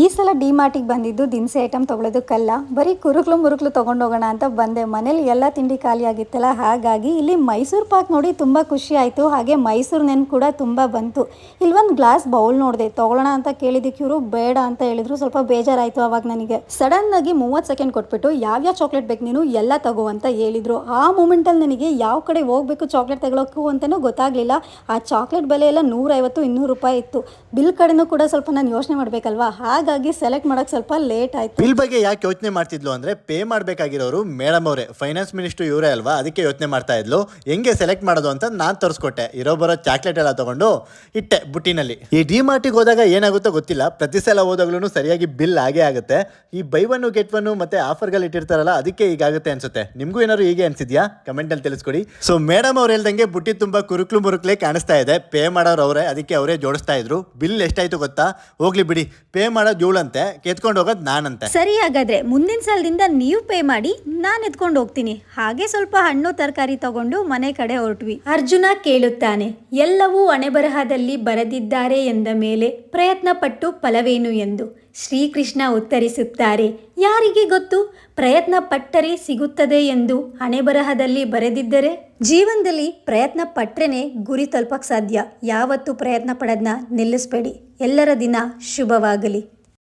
ಈ ಸಲ ಡಿ ಮಾರ್ಟಿಗೆ ಬಂದಿದ್ದು ದಿನಸಿ ಐಟಮ್ ತೊಗೊಳೋದಕ್ಕಲ್ಲ. ಬರೀ ಕುರುಕ್ಲು ಮುರುಕ್ಲು ತೊಗೊಂಡೋಗೋಣ ಅಂತ ಬಂದೆ. ಮನೇಲಿ ಎಲ್ಲ ತಿಂಡಿ ಖಾಲಿಯಾಗಿತ್ತಲ್ಲ ಹಾಗಾಗಿ ಇಲ್ಲಿ ಮೈಸೂರು ಪಾಕ್ ನೋಡಿ ತುಂಬ ಖುಷಿ ಆಯಿತು. ಹಾಗೆ ಮೈಸೂರು ನೆನ್ ಕೂಡ ತುಂಬ ಬಂತು. ಇಲ್ಲಿ ಒಂದು ಗ್ಲಾಸ್ ಬೌಲ್ ನೋಡಿದೆ. ತೊಗೊಳ್ಳೋಣ ಅಂತ ಕೇಳಿದ್ದಕ್ಕೆ ಇವರು, ಬೇಡ ಅಂತ ಹೇಳಿದ್ರು. ಸ್ವಲ್ಪ ಬೇಜಾರಾಯಿತು ಅವಾಗ ನನಗೆ. ಸಡನ್ ಆಗಿ ಮೂವತ್ತು ಸೆಕೆಂಡ್ ಕೊಟ್ಬಿಟ್ಟು, ಯಾವ್ಯಾವ ಚಾಕ್ಲೇಟ್ ಬೇಕು ನೀನು, ಎಲ್ಲ ತಗೋ ಅಂತ ಹೇಳಿದ್ರು. ಆ ಮೂಮೆಂಟಲ್ಲಿ ನನಗೆ ಯಾವ ಕಡೆ ಹೋಗ್ಬೇಕು ಚಾಕ್ಲೇಟ್ ತಗೊಳಕ್ಕೂ ಅಂತಲೂ ಗೊತ್ತಾಗಲಿಲ್ಲ. ಆ ಚಾಕ್ಲೇಟ್ ಬೆಲೆ ಎಲ್ಲ ನೂರೈವತ್ತು, ಇನ್ನೂರು ರೂಪಾಯಿ ಇತ್ತು. ಬಿಲ್ ಕಡೆನೂ ಕೂಡ ಸ್ವಲ್ಪ ನಾನು ಯೋಚನೆ ಮಾಡಬೇಕಲ್ವಾ? ಹಾಗಾಗಿ ಸೆಲೆಕ್ಟ್ ಮಾಡಕ್ ಸ್ವಲ್ಪ ಲೇಟ್ ಆಯ್ತು. ಬಿಲ್ ಬಗ್ಗೆ ಯಾಕೆ ಯೋಚನೆ ಮಾಡ್ತಿದ್ಲು ಅಂದ್ರೆ ಪೇ ಮಾಡ್ಬೇಕಾಗಿರೋರು ಮೇಡಮ್ ಅವರೇ ಫೈನಾನ್ಸ್ ಮಿನಿಸ್ಟರ್ ಇವರೇ ಅಲ್ವಾ? ಅದಕ್ಕೆ ಯೋಚನೆ ಮಾಡ್ತಾ ಇದ್ಲು. ಹೆಂಗೆ ಸೆಲೆಕ್ಟ್ ಮಾಡೋದು ಅಂತ ನಾನು ತರಿಸ್ಕೊಟ್ಟೆ. ಇರೋ ಬರೋ ಚಾಕ್ಲೇಟ್ ಎಲ್ಲ ತಗೊಂಡು ಇಟ್ಟೆ ಬುಟ್ಟಿನಲ್ಲಿ. ಈ ಡಿ ಮಾರ್ಟಿಗೆ ಹೋದಾಗ ಏನಾಗುತ್ತೋ ಗೊತ್ತಿಲ್ಲ. ಪ್ರತಿ ಸಲ ಹೋದಾಗ್ಲೂ ಸರಿಯಾಗಿ ಬಿಲ್ ಆಗೇ ಆಗುತ್ತೆ. ಈ ಬೈ ಒನ್ ಗೆಟ್ ಒನ್ ಮತ್ತೆ ಆಫರ್ಗಳು ಇಟ್ಟಿರ್ತಾರಲ್ಲ, ಅದಕ್ಕೆ ಹೀಗಾಗುತ್ತೆ ಅನ್ಸುತ್ತೆ. ನಿಮಗೂ ಏನಾದ್ರು ಹೀಗೆ ಅನ್ಸಿದ್ಯಾ? ಕಮೆಂಟ್ ಅಲ್ಲಿ ತಿಳಿಸ್ಕೊಡಿ. ಸೊ ಮೇಡಮ್ ಅವ್ರು ಹೇಳ್ದಂಗೆ ಬುಟ್ಟಿ ತುಂಬಾ ಕುರುಕ್ಲು ಮುರುಕ್ಲೆ ಕಾಣಿಸ್ತಾ ಇದೆ. ಪೇ ಮಾಡೋರು ಅವರೇ, ಅದಕ್ಕೆ ಅವರೇ ಜೋಡಿಸ್ತಾ ಇದ್ರು. ಬಿಲ್ ಎಷ್ಟಾಯ್ತು ಗೊತ್ತಾ? ಹೋಗ್ಲಿ ಬಿಡಿ. ಪೇ ಮಾಡೋದು ಇವಳಂತೆ ಕೆತ್ಕೊಂಡು ಹೋಗೋದು ನಾನಂತೆ. ಸರಿ ಹಾಗಾದ್ರೆ, ಮುಂದಿನ ಸಲದಿಂದ ನೀವು ಪೇ ಮಾಡಿ, ನಾನು ಎತ್ಕೊಂಡು ಹೋಗ್ತೀನಿ. ಹಾಗೆ ಸ್ವಲ್ಪ ಹಣ್ಣು, ತರಕಾರಿ ತಗೊಂಡು ಮನೆ ಕಡೆ ಹೊರಟ್ವಿ. ಅರ್ಜುನ ಕೇಳುತ್ತಾನೆ, ಎಲ್ಲವೂ ಹಣೆಬರಹದಲ್ಲಿ ಬರೆದಿದ್ದಾರೆ ಎಂದ ಮೇಲೆ ಪ್ರಯತ್ನ ಪಟ್ಟು ಫಲವೇನು ಎಂದು. ಶ್ರೀಕೃಷ್ಣ ಉತ್ತರಿಸುತ್ತಾರೆ, ಯಾರಿಗೆ ಗೊತ್ತು? ಪ್ರಯತ್ನ ಪಟ್ಟರೆ ಸಿಗುತ್ತದೆ ಎಂದು ಹಣೆಬರಹದಲ್ಲಿ ಬರೆದಿದ್ದರೆ? ಜೀವನದಲ್ಲಿ ಪ್ರಯತ್ನ ಪಟ್ರೇನೆ ಗುರಿ ತಲುಪಕ್ಕೆ ಸಾಧ್ಯ. ಯಾವತ್ತೂ ಪ್ರಯತ್ನ ಪಡೋದನ್ನ ನಿಲ್ಲಿಸ್ಬೇಡಿ. ಎಲ್ಲರ ದಿನ ಶುಭವಾಗಲಿ.